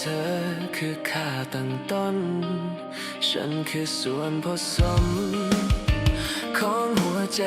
เธอคือข้าตั้งต้น ฉันคือส่วนผสม ของหัวใจ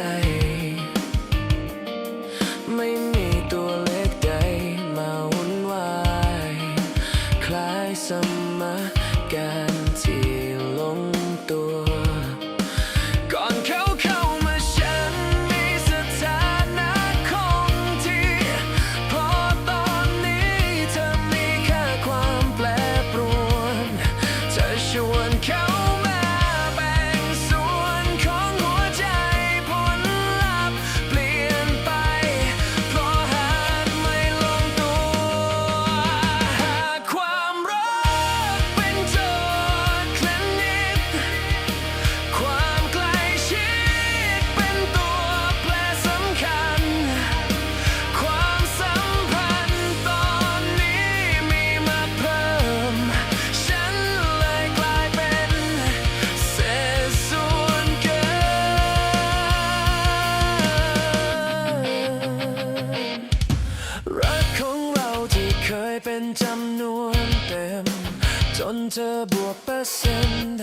นเธอบวกเปอร์เซ็นต์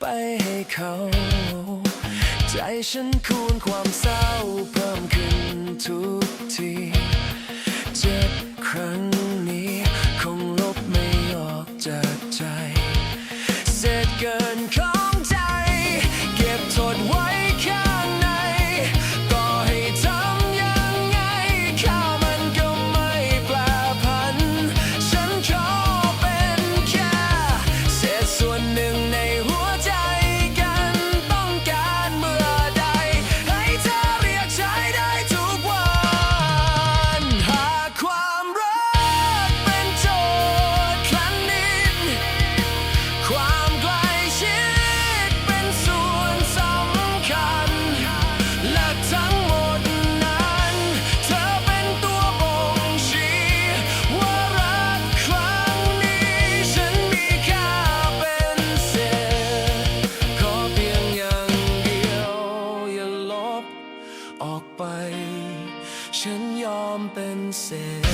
ไปให้เขา ใจฉันคูณความเศร้าเพิ่มขึ้นทุกทีเจ็บครั้งนี้คงลบไม่ออกจากใจ เสร็จเกินเขา sunset.